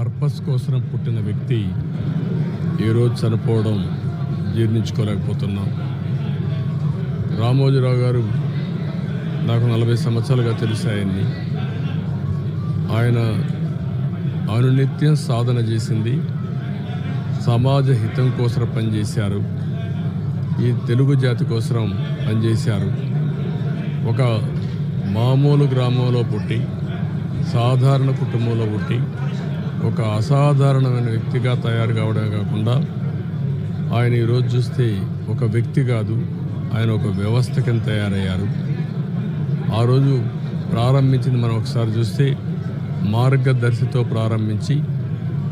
Purpose కోసం పుట్టిన వ్యక్తి ఈరోజు చనిపోవడం జీర్ణించుకోలేకపోతున్నాం. రామోజీరావు గారు నాకు నలభై సంవత్సరాలుగా తెలిసాయని ఆయన అనునిత్యం సాధన చేసింది. సమాజ హితం కోసం పనిచేశారు. ఈ తెలుగు జాతి కోసం పనిచేశారు. ఒక మామూలు గ్రామంలో పుట్టి సాధారణ కుటుంబంలో పుట్టి ఒక అసాధారణమైన వ్యక్తిగా తయారు కావడమే కాకుండా ఆయన ఈరోజు చూస్తే ఒక వ్యక్తి కాదు ఆయన ఒక వ్యవస్థ కింద తయారయ్యారు. ఆ రోజు ప్రారంభించింది మనం ఒకసారి చూస్తే మార్గదర్శితో ప్రారంభించి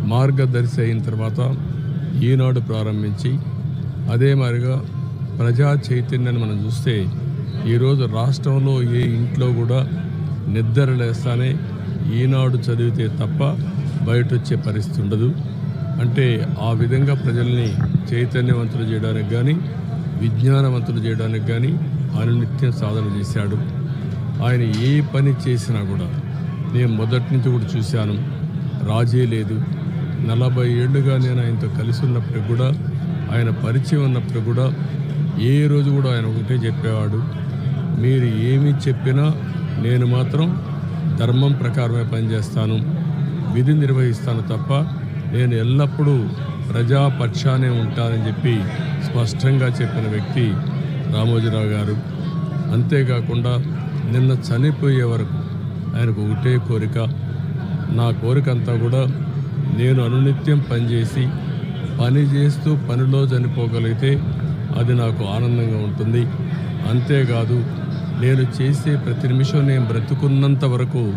మార్గదర్శి అయిన తర్వాత ఈనాడు ప్రారంభించి అదే మాదిరిగా ప్రజా చైతన్యాన్ని మనం చూస్తే ఈరోజు రాష్ట్రంలో ఏ ఇంట్లో కూడా నిద్ర లేస్తానే ఈనాడు చదివితే తప్ప బయట వచ్చే పరిస్థితి ఉండదు. అంటే ఆ విధంగా ప్రజల్ని చైతన్యవంతులు చేయడానికి కానీ విజ్ఞానవంతులు చేయడానికి కానీ ఆయన నిత్యం సాధన చేశాడు. ఆయన ఏ పని చేసినా కూడా నేను మొదటి నుంచి కూడా చూశాను. రాజే లేదు. నలభై ఏళ్ళుగా నేను ఆయనతో కలిసి ఉన్నప్పుడు కూడా ఆయన పరిచయం ఉన్నప్పుడు కూడా ఏ రోజు కూడా ఆయన ఒకటే చెప్పేవాడు. మీరు ఏమి చెప్పినా నేను మాత్రం ధర్మం ప్రకారమే పనిచేస్తాను. విధి నిర్వహిస్తాను తప్ప నేను ఎల్లప్పుడూ ప్రజాపక్షానే ఉంటానని చెప్పి స్పష్టంగా చెప్పిన వ్యక్తి రామోజీరావు గారు. అంతేకాకుండా నిన్న చనిపోయే వరకు ఆయనకు ఒకటే కోరిక. నా కోరిక అంతా కూడా నేను అనునిత్యం పనిచేసి పని చేస్తూ పనిలో చనిపోగలిగితే అది నాకు ఆనందంగా ఉంటుంది. అంతేకాదు నేను చేసే ప్రతి నిమిషం నేను బ్రతుకున్నంత వరకు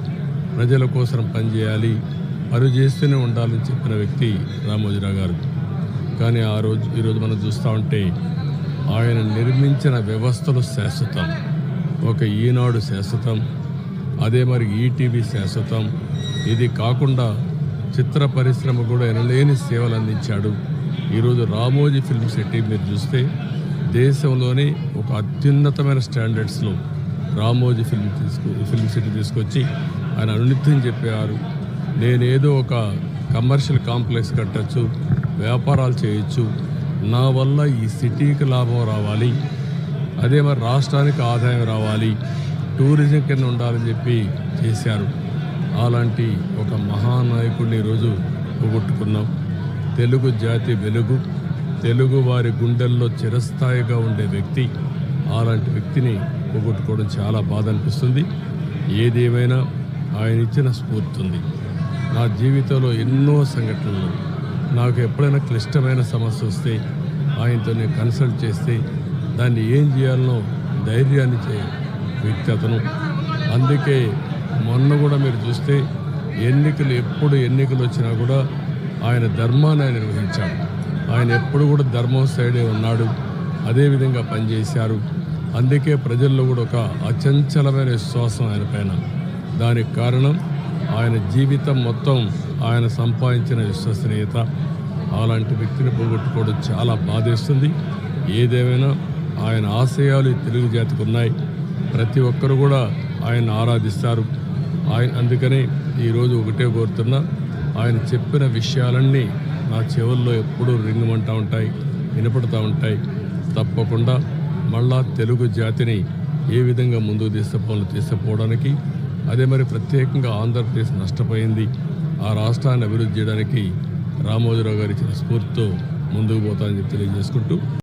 ప్రజల కోసం పనిచేయాలి పని చేస్తూనే ఉండాలని చెప్పిన వ్యక్తి రామోజీరావు గారు. కానీ ఆ రోజు ఈరోజు మనం చూస్తూ ఉంటే ఆయన నిర్మించిన వ్యవస్థలు శాశ్వతం. ఒక ఈనాడు శాశ్వతం. అదే మరి ఈటీవీ శాశ్వతం. ఇది కాకుండా చిత్ర పరిశ్రమ కూడా ఎనలేని సేవలు అందించాడు. ఈరోజు రామోజీ ఫిల్మ్ సిటీ మీరు చూస్తే దేశంలోనే ఒక అత్యున్నతమైన స్టాండర్డ్స్లో రామోజీ ఫిల్మ్ తీసుకు ఫిల్మ్ సిటీ తీసుకొచ్చి ఆయన అనునిత్యం చెప్పేవారు నేనేదో ఒక కమర్షియల్ కాంప్లెక్స్ కట్టచ్చు వ్యాపారాలు చేయొచ్చు నా వల్ల ఈ సిటీకి లాభం రావాలి అదే మరి రాష్ట్రానికి ఆదాయం రావాలి టూరిజం కింద ఉండాలని చెప్పి చేశారు. అలాంటి ఒక మహానాయకుడిని ఈరోజు పోగొట్టుకున్నాం. తెలుగు జాతి వెలుగు తెలుగు వారి గుండెల్లో చిరస్థాయిగా ఉండే వ్యక్తి అలాంటి వ్యక్తిని పోగొట్టుకోవడం చాలా బాధ అనిపిస్తుంది. ఏదేమైనా ఆయన ఇచ్చిన స్ఫూర్తి ఉంది నా జీవితంలో ఎన్నో సంఘటనలు. నాకు ఎప్పుడైనా క్లిష్టమైన సమస్య వస్తే ఆయనతో నేను కన్సల్ట్ చేస్తే దాన్ని ఏం చేయాలనో ధైర్యాన్ని చే వ్యక్తి అతను. అందుకే మొన్న కూడా మీరు చూస్తే ఎన్నికలు ఎప్పుడు ఎన్నికలు వచ్చినా కూడా ఆయన ధర్మాన్ని ఆయన నిర్వహించాడు. ఆయన ఎప్పుడు కూడా ధర్మం సైడే ఉన్నాడు. అదేవిధంగా పనిచేశారు. అందుకే ప్రజల్లో కూడా ఒక అచంచలమైన విశ్వాసం ఆయన పైన. దానికి కారణం ఆయన జీవితం మొత్తం ఆయన సంపాదించిన విశ్వసనీయత. అలాంటి వ్యక్తిని పోగొట్టుకోవడం చాలా బాధేస్తుంది. ఏదేమైనా ఆయన ఆశయాలు తెలుగు జాతికి ఉన్నాయి. ప్రతి ఒక్కరు కూడా ఆయన ఆరాధిస్తారు. ఆయన అందుకనే ఈరోజు ఒకటే కోరుతున్నా ఆయన చెప్పిన విషయాలన్నీ నా చెవుల్లో ఎప్పుడూ రింగమంటూ ఉంటాయి వినపడుతూ ఉంటాయి. తప్పకుండా మళ్ళా తెలుగు జాతిని ఏ విధంగా ముందుకు తీసుకుపోవాలో తీసుకుపోవడానికి అదే మరి ప్రత్యేకంగా ఆంధ్రప్రదేశ్ నష్టపోయింది. ఆ రాష్ట్రాన్ని అభివృద్ధి చేయడానికి రామోజీరావు గారు ఇచ్చిన స్ఫూర్తితో ముందుకు పోతానని చెప్పి తెలియజేసుకుంటూ